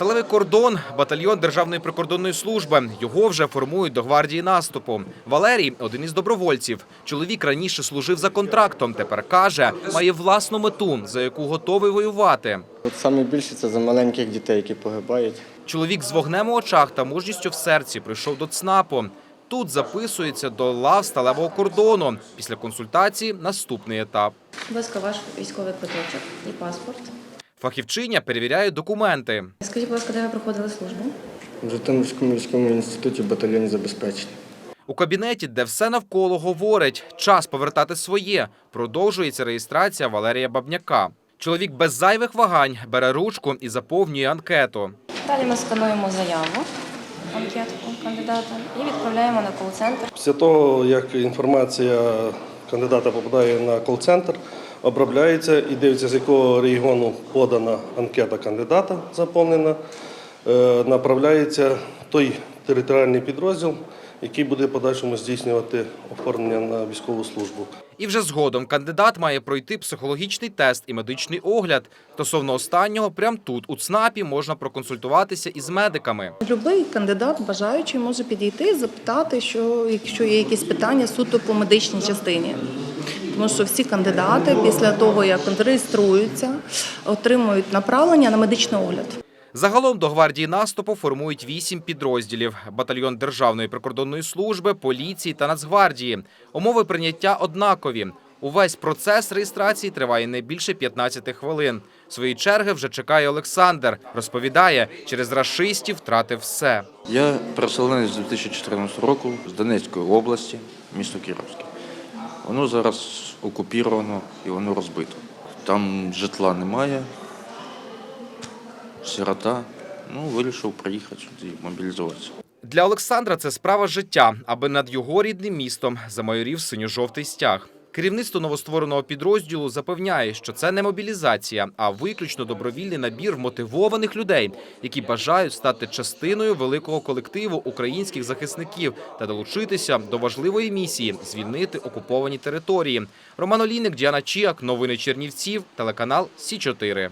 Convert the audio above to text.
Сталевий кордон батальйон Державної прикордонної служби. Його вже формують до гвардії наступу. Валерій один із добровольців. Чоловік раніше служив за контрактом. Тепер каже, має власну мету, за яку готовий воювати. От саме більше це за маленьких дітей, які погибають. Чоловік з вогнем у очах та мужністю в серці прийшов до ЦНАПу. Тут записується до лав сталевого кордону. Після консультації наступний етап. Будь ласка, ваш військовий квиточок і паспорт. Фахівчиня перевіряє документи. Скажіть, будь ласка, де ви проходили службу? В Житомирському міському інституті батальйоні забезпечення. У кабінеті, де все навколо говорить, час повертати своє. Продовжується реєстрація Валерія Бабняка. Чоловік без зайвих вагань бере ручку і заповнює анкету. Далі ми скануємо заяву, анкетку кандидата і відправляємо на кол-центр. Після того, як інформація кандидата попадає на кол-центр, обробляється і дивиться, з якого регіону подана анкета кандидата заповнена, е, направляється той територіальний підрозділ, який буде подальшому здійснювати оформлення на військову службу. І вже згодом кандидат має пройти психологічний тест і медичний огляд. Стосовно останнього, прямо тут, у ЦНАПі, можна проконсультуватися із медиками. Любий кандидат бажаючий може підійти, запитати, що якщо є якісь питання суто по медичній частині. Тому що всі кандидати після того, як реєструються, отримують направлення на медичний огляд. Загалом до гвардії наступу формують вісім підрозділів: батальйон Державної прикордонної служби, поліції та Нацгвардії. Умови прийняття однакові. Увесь процес реєстрації триває не більше 15 хвилин. Своєї черги вже чекає Олександр. Розповідає, через рашистів втратив все. Я переселенець з 2014 року з Донецької області, місто Кіровське. Воно зараз окупіровано і воно розбито. Там житла немає, сирота. Ну, вирішив приїхати сюди, мобілізуватися. Для Олександра це справа життя, аби над його рідним містом замайорів синьо-жовтий стяг. Керівництво новоствореного підрозділу запевняє, що це не мобілізація, а виключно добровільний набір мотивованих людей, які бажають стати частиною великого колективу українських захисників та долучитися до важливої місії звільнити окуповані території. Роман Олійник, Діана Чіак, новини Чернівців, телеканал Сі 4